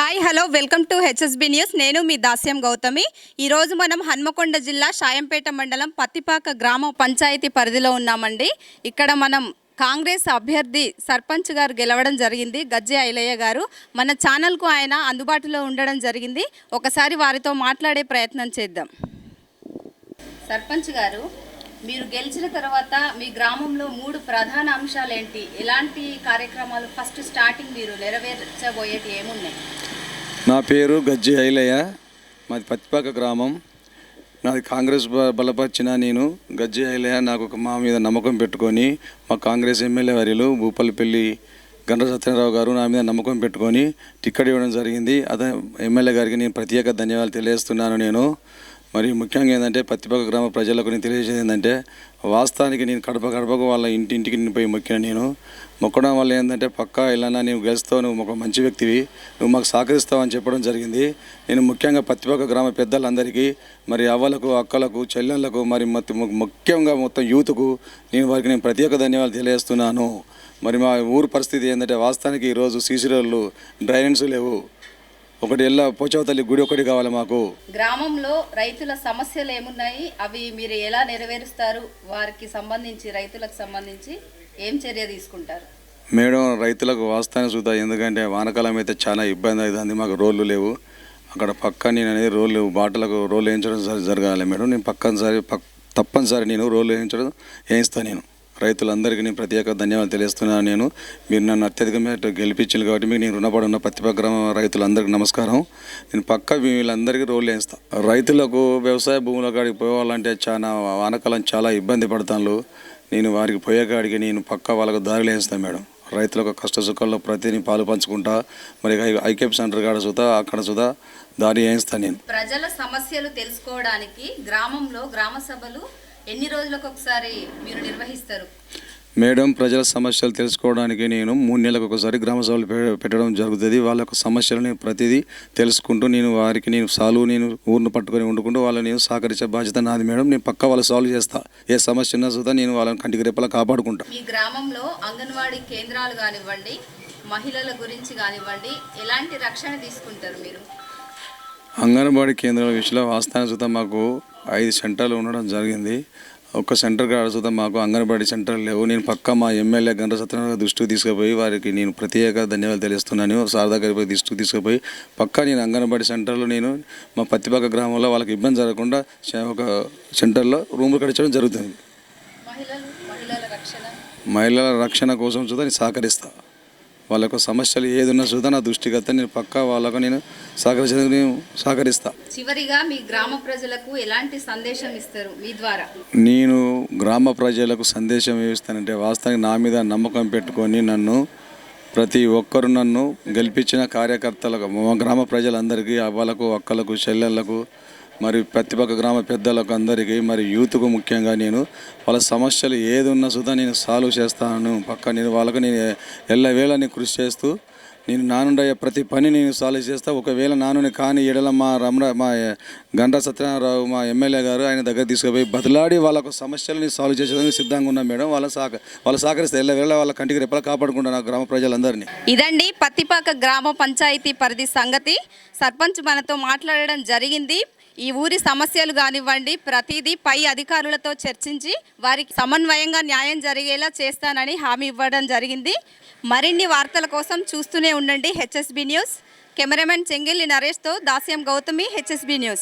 Hi hello welcome to HSB news నేను మీ దాస్యం గౌతమి. ఈరోజు మనం హన్మకొండ జిల్లా షాయంపేట మండలం పత్తిపాక గ్రామ పంచాయతీ పరిధిలో ఉన్నామండి. ఇక్కడ మనం కాంగ్రెస్ అభ్యర్థి సర్పంచ్ గారు గెలవడం జరిగింది గజ్జె ఐలయ్య గారు. మన ఛానల్కు ఆయన అందుబాటులో ఉండడం జరిగింది. ఒకసారి వారితో మాట్లాడే ప్రయత్నం చేద్దాం. సర్పంచ్ గారు మీరు గెలిచిన తర్వాత మీ గ్రామంలో మూడు ప్రధాన అంశాలు ఏంటి ఎలాంటి కార్యక్రమాలు ఫస్ట్ స్టార్టింగ్ మీరు నెరవేర్చబోయేటి ఏమున్నాయి? నా పేరు గజ్జి ఐలయ్య. మాది పత్తిపాక గ్రామం. నాది కాంగ్రెస్ బలపరిచిన నేను గజ్జి ఐలయ్య నాకు ఒక మా మీద నమ్మకం పెట్టుకొని మా కాంగ్రెస్ ఎమ్మెల్యే వర్యులు భూపల్లిపల్లి గండ్ర సత్యనారావు గారు నా మీద నమ్మకం పెట్టుకొని టిక్కెట్ ఇవ్వడం జరిగింది. అదే ఎమ్మెల్యే గారికి నేను ప్రత్యేక ధన్యవాదాలు తెలియజేస్తున్నాను నేను. మరి ముఖ్యంగా ఏంటంటే పత్తిపక్క గ్రామ ప్రజలకు నేను తెలియజేసేది ఏంటంటే వాస్తవానికి నేను కడప గడపకు వాళ్ళ ఇంటింటికి నేను పోయి మొక్కిన నేను. మొక్కడం వల్ల ఏంటంటే పక్కా ఇలానా నువ్వు గెలుస్తావు నువ్వు ఒక మంచి వ్యక్తివి నువ్వు మాకు సహకరిస్తావు అని చెప్పడం జరిగింది. నేను ముఖ్యంగా పత్తిపక్క గ్రామ పెద్దలందరికీ మరి అవ్వలకు అక్కలకు చెల్లెళ్ళకు మరి ముఖ్యంగా మొత్తం యూత్కు నేను వారికి నేను ప్రత్యేక ధన్యవాదాలు తెలియజేస్తున్నాను. మరి మా ఊరు పరిస్థితి ఏంటంటే వాస్తవానికి ఈరోజు సీసీ రోడ్లు డ్రైనేజ్ లేవు. ఒకటి ఎల్ల పోచవతల్లి గుడి ఒకటి కావాలి మాకు. గ్రామంలో రైతుల సమస్యలు ఏమున్నాయి? అవి మీరు ఎలా నెరవేరుస్తారు? వారికి సంబంధించి రైతులకు సంబంధించి ఏం చర్య తీసుకుంటారు? మేడం రైతులకు వాస్తాన్ని చూద్దాం. ఎందుకంటే వానకాలం అయితే చాలా ఇబ్బంది అవుతుంది. మాకు రోడ్లు లేవు. అక్కడ పక్క నేను అనేది రోడ్లు బాటలకు రోడ్లు వేయించడం జర- జరగాలి మేడం. నేను పక్కనిసారి పక్ తప్పనిసరి నేను రోడ్లు వేయించడం వేయిస్తాను నేను. రైతులందరికీ నేను ప్రత్యేక ధన్యవాదాలు తెలియస్తున్నాను నేను మీరు నన్ను అత్యధికమైన గెలిపించారు కాబట్టి మీకు నేను రుణపడి ఉన్న పత్తిపక్క గ్రామ రైతులందరికీ నమస్కారం. నేను పక్క వీళ్ళందరికీ రోడ్లు వేయిస్తాను రైతులకు వ్యవసాయ భూముల కాడికి పోవాలంటే చాలా వానకాలం చాలా ఇబ్బంది పడతాను నేను వారికి పోయే కాడికి నేను పక్క వాళ్ళకు దారిలో వేస్తాను మేడం. రైతులకు కష్ట సుఖాల్లో ప్రతిని పాలు పంచుకుంటా. మరి ఐ- సెంటర్ కాడ సుతా అక్కడ చూతా దారి వేయిస్తాను నేను. ప్రజల సమస్యలు తెలుసుకోవడానికి గ్రామంలో గ్రామ సభలు ఎన్ని రోజులకు ఒకసారి మీరు నిర్వహిస్తారు? మేడం ప్రజల సమస్యలు తెలుసుకోవడానికి నేను మూడు నెలలకు ఒకసారి గ్రామ సభలు పెట్టడం జరుగుతుంది. వాళ్ళ యొక్క సమస్యలని ప్రతిదీ తెలుసుకుంటూ నేను వారికి నేను సాల్వ్ నేను ఊరిని పట్టుకొని వండుకుంటూ వాళ్ళని నేను సహకరించే బాధ్యత నాది మేడం. నేను పక్క వాళ్ళు సాల్వ్ చేస్తా. ఏ సమస్య ఉన్నా సుతా నేను వాళ్ళని కంటికి రెప్పలా కాపాడుకుంటా. మీ గ్రామంలో అంగన్వాడీ కేంద్రాలు కానివ్వండి మహిళల గురించి కానివ్వండి ఎలాంటి రక్షణ తీసుకుంటారు మీరు? అంగన్వాడీ కేంద్రాల విషయంలో వాస్తవాన్ని చూద్దాం మాకు ఐదు సెంటర్లు ఉండడం జరిగింది. ఒక్క సెంటర్ కాడ చూద్దాం. మాకు అంగన్వాడీ సెంటర్లు లేవు. నేను పక్క మా ఎమ్మెల్యే గంట సత్యనారాయణ దృష్టికి తీసుకుపోయి వారికి నేను ప్రత్యేక ధన్యవాదాలు తెలియజేస్తున్నాను శారదా గారి దృష్టికి తీసుకుపోయి పక్కా నేను అంగన్వాడీ సెంటర్లో నేను మా పత్తిపాక గ్రామంలో వాళ్ళకి ఇబ్బంది జరగకుండా ఒక సెంటర్లో రూములు కట్టించడం జరుగుతుంది. మహిళలు రక్షణ. కోసం చూద్దాం. నేను సహకరిస్తా వాళ్ళ యొక్క సమస్యలు ఏది ఉన్నా చూద్దాం నా దృష్టికి వస్తే నేను పక్కా వాళ్ళకు నేను సహకరించేందుకు నేను సహకరిస్తా. చివరిగా మీ గ్రామ ప్రజలకు ఎలాంటి సందేశం ఇస్తారు? మీ ద్వారా. నేను గ్రామ ప్రజలకు సందేశం ఏమిస్తానంటే వాస్తవానికి నా మీద నమ్మకం పెట్టుకొని నన్ను ప్రతి ఒక్కరు నన్ను గెలిపించిన కార్యకర్తలకు మా గ్రామ ప్రజలందరికీ అవ్వలకు అక్కలకు చెల్లెళ్ళకు మరి ప్రతిపక్క గ్రామ పెద్దలకు అందరికీ మరి యూత్కు ముఖ్యంగా నేను వాళ్ళ సమస్యలు ఏది ఉన్నా సుధా నేను సాల్వ్ చేస్తాను. పక్క నేను వాళ్ళకు నేను ఎల్లవేళ నేను కృషి చేస్తూ నేను నానుండయ్య ప్రతి పని నేను సాల్వ్ చేస్తా. ఒకవేళ నానుని కానీ ఎడల మా రమణ మా గంటా సత్యనారాయణ మా ఎమ్మెల్యే గారు ఆయన దగ్గర తీసుకుపోయి బదిలాడి వాళ్ళకు సమస్యలని సాల్వ్ చేసేందుకు సిద్ధంగా ఉన్నాం మేడం. వాళ్ళ సహక వాళ్ళు సహకరిస్తే ఎల్లవేళ వాళ్ళ కంటికి రెప్పలా కాపాడుకుంటాను గ్రామ ప్రజలందరినీ. ఇదండి పత్తిపాక గ్రామ పంచాయతీ పరిధి సంగతి. సర్పంచ్ మనతో మాట్లాడడం జరిగింది. ఈ ఊరి సమస్యలు కానివ్వండి ప్రతిదీ పై అధికారులతో చర్చించి వారికి సమన్వయంగా న్యాయం జరిగేలా చేస్తానని హామీ ఇవ్వడం జరిగింది. మరిన్ని వార్తల కోసం చూస్తూనే ఉండండి హెచ్ఎస్బి న్యూస్. కెమెరామెన్ చెంగిల్లి నరేష్తో దాస్యం గౌతమి హెచ్ఎస్బి న్యూస్.